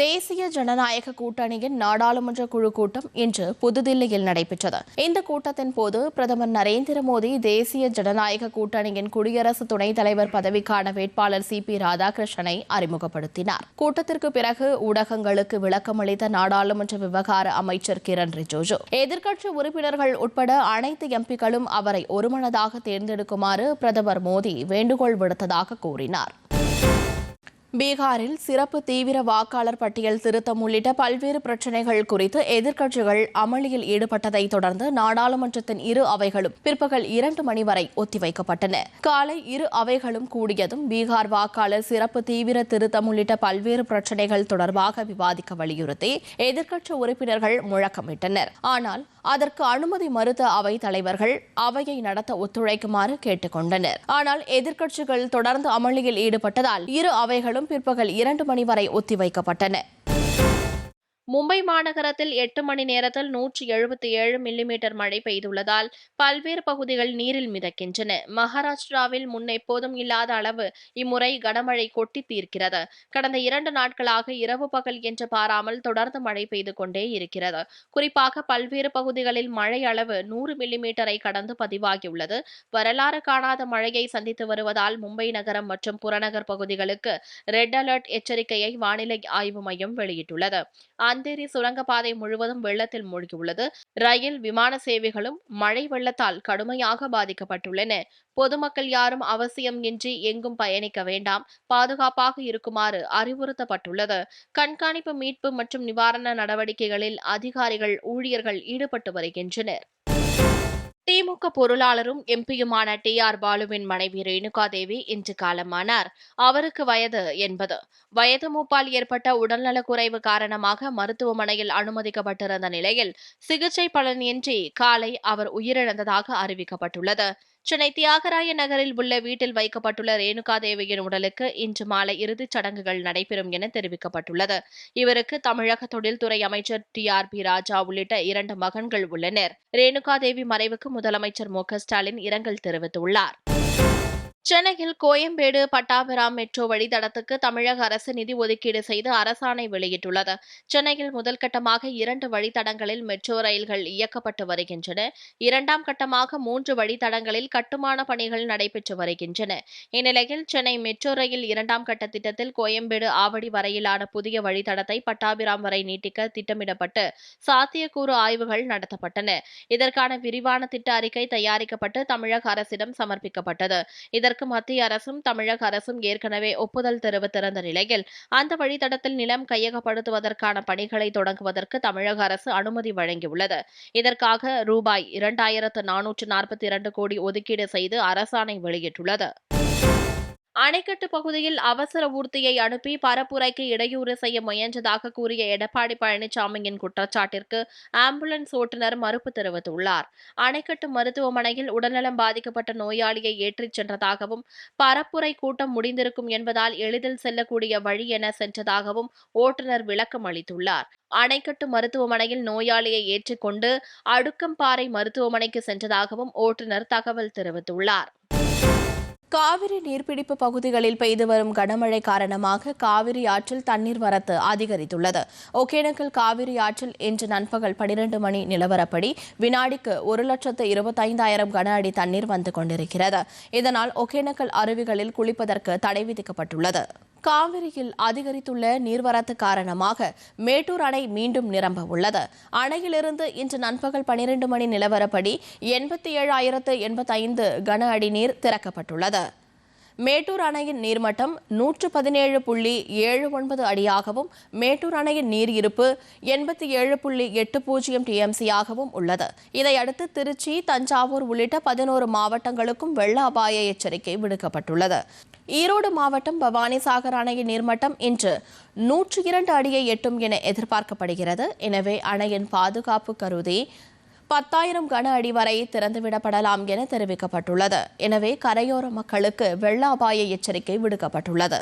தேசிய ஜனநாயக கூட்டணியின் நாடாளுமன்ற குழு கூட்டம் இன்று புதுதில்லியில் நடைபெற்றது. இந்த கூட்டத்தின் போது பிரதமர் நரேந்திர மோடி தேசிய ஜனநாயக கூட்டணியின் குடியரசு துணைத் தலைவர் பதவிக்கான வேட்பாளர் சி பி ராதாகிருஷ்ணனை அறிமுகப்படுத்தினார். கூட்டத்திற்கு பிறகு ஊடகங்களுக்கு விளக்கமளித்த நாடாளுமன்ற விவகார அமைச்சர் கிரண் ரிஜிஜு எதிர்க்கட்சி உறுப்பினர்கள் உட்பட அனைத்து எம்பிக்களும் அவரை ஒருமனதாக தேர்ந்தெடுக்குமாறு பிரதமர் மோடி வேண்டுகோள் விடுத்ததாக கூறினார். பீகாரில் சிறப்பு தீவிர வாக்காளர் பட்டியல் திருத்தம் உள்ளிட்ட பல்வேறு பிரச்சினைகள் குறித்து எதிர்க்கட்சிகள் அமளியில் ஈடுபட்டதை தொடர்ந்து நாடாளுமன்றத்தின் இரு அவைகளும் பிற்பகல் இரண்டு மணி வரை ஒத்திவைக்கப்பட்டன. காலை இரு அவைகளும் கூடியதும் பீகார் வாக்காளர் சிறப்பு தீவிர திருத்தம் உள்ளிட்ட பல்வேறு பிரச்சினைகள் தொடர்பாக விவாதிக்க வலியுறுத்தி எதிர்க்கட்சி உறுப்பினர்கள் முழக்கமிட்டனர். ஆனால் அதற்கு அனுமதி மறுத்த அவை தலைவர்கள் அவையை நடத்த ஒத்துழைக்குமாறு கேட்டுக் கொண்டனர் ஆனால் எதிர்க்கட்சிகள் தொடர்ந்து அமளியில் ஈடுபட்டதால் இரு அவைகளும் பிற்பகல் இரண்டு மணி வரை ஒத்திவைக்கப்பட்டன. மும்பை மாநகரத்தில் எட்டு மணி நேரத்தில் நூற்றி எழுபத்தி ஏழு மில்லிமீட்டர் மழை பெய்துள்ளதால் பல்வேறு பகுதிகள் நீரில் மிதக்கின்றன. மகாராஷ்டிராவில் முன் எப்போதும் இல்லாத அளவு இம்முறை கனமழை கொட்டி தீர்க்கிறது. கடந்த இரண்டு நாட்களாக இரவு பகல் என்று பாராமல் தொடர்ந்து மழை பெய்து கொண்டே இருக்கிறது. குறிப்பாக பல்வேறு பகுதிகளில் மழை அளவு நூறு மில்லிமீட்டரை கடந்து பதிவாகியுள்ளது. வரலாறு காணாத மழையை சந்தித்து வருவதால் மும்பை நகரம் மற்றும் புறநகர் பகுதிகளுக்கு ரெட் அலர்ட் எச்சரிக்கையை வானிலை ஆய்வு மையம் வெளியிட்டுள்ளது. அந்தேரி சுரங்கப்பாதை முழுவதும் வெள்ளத்தில் மூழ்கியுள்ளது. ரயில் விமான சேவைகளும் மழை வெள்ளத்தால் கடுமையாக பாதிக்கப்பட்டுள்ளன. பொதுமக்கள் யாரும் அவசியம் இன்றி எங்கும் பயணிக்க வேண்டாம். பாதுகாப்பாக இருக்குமாறு அறிவுறுத்தப்பட்டுள்ளது. கண்காணிப்பு மீட்பு மற்றும் நிவாரண நடவடிக்கைகளில் அதிகாரிகள் ஊழியர்கள் ஈடுபட்டு வருகின்றனர். திமுக பொருளாளரும் எம்பியுமான டி ஆர் பாலுவின் மனைவி ரேணுகா தேவி இன்று காலமானார். அவருக்கு வயது எண்பது. வயது மூப்பால் ஏற்பட்ட உடல்நலக்குறைவு காரணமாக மருத்துவமனையில் அனுமதிக்கப்பட்டிருந்த நிலையில் சிகிச்சை பலனின்றி காலை அவர் உயிரிழந்ததாக அறிவிக்கப்பட்டுள்ளது. சென்னை தியாகராய நகரில் உள்ள வீட்டில் வைக்கப்பட்டுள்ள ரேணுகா தேவியின் உடலுக்கு இன்று மாலை இறுதிச் சடங்குகள் நடைபெறும் என தெரிவிக்கப்பட்டுள்ளது. இவருக்கு தமிழக தொழில்துறை அமைச்சர் டி. ஆர். பி. ராஜா உள்ளிட்ட இரண்டு மகன்கள் உள்ளனர். ரேணுகா தேவி மறைவுக்கு முதலமைச்சர் மு. க. ஸ்டாலின் இரங்கல் தெரிவித்துள்ளார். சென்னையில் கோயம்பேடு பட்டாபிராம் மெட்ரோ வழித்தடத்துக்கு தமிழக அரசு நிதி ஒதுக்கீடு செய்து அரசாணை வெளியிட்டுள்ளது. சென்னையில் முதல் கட்டமாக இரண்டு வழித்தடங்களில் மெட்ரோ ரயில்கள் இயக்கப்பட்டு வருகின்றன. இரண்டாம் கட்டமாக மூன்று வழித்தடங்களில் கட்டுமான பணிகள் நடைபெற்று வருகின்றன. இந்நிலையில் சென்னை மெட்ரோ ரயில் இரண்டாம் கட்ட திட்டத்தில் கோயம்பேடு ஆவடி வரையிலான புதிய வழித்தடத்தை பட்டாபிராம் வரை நீட்டிக்க திட்டமிடப்பட்டு சாத்தியக்கூறு ஆய்வுகள் நடத்தப்பட்டன. இதற்கான விரிவான திட்ட அறிக்கை தயாரிக்கப்பட்டு தமிழக அரசிடம் சமர்ப்பிக்கப்பட்டது. இதற்கு மத்திய அரசும் தமிழக அரசும் ஏற்கனவே ஒப்புதல் தெரிவித்திருந்த நிலையில் அந்த வழித்தடத்தில் நிலம் கையகப்படுத்துவதற்கான பணிகளை தொடங்குவதற்கு தமிழக அரசு அனுமதி வழங்கியுள்ளது. இதற்காக ரூபாய் இரண்டாயிரத்து நானூற்று நாற்பத்தி இரண்டு கோடி ஒதுக்கீடு செய்து அரசாணை வெளியிட்டுள்ளது. அணைக்கட்டு பகுதியில் அவசர ஊர்த்தியை அனுப்பி பரப்புரைக்கு இடையூறு செய்ய முயன்றதாக கூறிய எடப்பாடி பழனிசாமியின் குற்றச்சாட்டிற்கு ஆம்புலன்ஸ் ஓட்டுநர் மறுப்பு தெரிவித்துள்ளார். அணைக்கட்டு மருத்துவமனையில் உடல்நலம் பாதிக்கப்பட்ட நோயாளியை ஏற்றிச் சென்றதாகவும் பரப்புரை கூட்டம் முடிந்திருக்கும் என்பதால் எளிதில் செல்லக்கூடிய வழி என சென்றதாகவும் ஓட்டுநர் விளக்கம் அளித்துள்ளார். அணைக்கட்டு மருத்துவமனையில் நோயாளியை ஏற்றிக்கொண்டு அடுக்கம்பாறை மருத்துவமனைக்கு சென்றதாகவும் ஓட்டுநர் தகவல் தெரிவித்துள்ளார். காவிரி நீர்பிடிப்பு பகுதிகளில் பெய்து வரும் கனமழை காரணமாக காவிரி ஆற்றில் தண்ணீர் வரத்து அதிகரித்துள்ளது. ஒகேனக்கல் காவிரி ஆற்றில் இன்று நண்பகல் பனிரெண்டு மணி நிலவரப்படி வினாடிக்கு ஒரு லட்சத்து இருபத்தைந்தாயிரம் கன அடி தண்ணீர் வந்து கொண்டிருக்கிறது. இதனால் ஒகேனக்கல் அருவிகளில் குளிப்பதற்கு தடை விதிக்கப்பட்டுள்ளது. காவிரியில் அதிகரித்துள்ள நீர்வரத்து காரணமாக மேட்டூர் அணை மீண்டும் நிரம்ப உள்ளது. அணையிலிருந்து இன்று நண்பகல் பனிரெண்டு மணி நிலவரப்படி எண்பத்தி ஏழாயிரத்து எண்பத்தைந்து கன அடி நீர் திறக்கப்பட்டுள்ளது. மேட்டூர் அணையின் நீர்மட்டம் நூற்று பதினேழு புள்ளி ஏழு ஒன்பது அடியாகவும் மேட்டூர் அணையின் நீர் இருப்பு எண்பத்தி ஏழு புள்ளி எட்டு பூஜ்ஜியம் டிஎம்சியாகவும் உள்ளது. இதையடுத்து திருச்சி தஞ்சாவூர் உள்ளிட்ட பதினோரு மாவட்டங்களுக்கும் வெள்ள அபாய எச்சரிக்கை விடுக்கப்பட்டுள்ளது. ஈரோடு மாவட்டம் பவானிசாகர் அணையின் நீர்மட்டம் இன்று நூற்றி இரண்டு அடியை எட்டும் என எதிர்பார்க்கப்படுகிறது. எனவே அணையின் பாதுகாப்பு கருதி பத்தாயிரம் கன அடி வரை திறந்துவிடப்படலாம் என தெரிவிக்கப்பட்டுள்ளது. எனவே கரையோர மக்களுக்கு வெள்ள அபாய எச்சரிக்கை விடுக்கப்பட்டுள்ளது.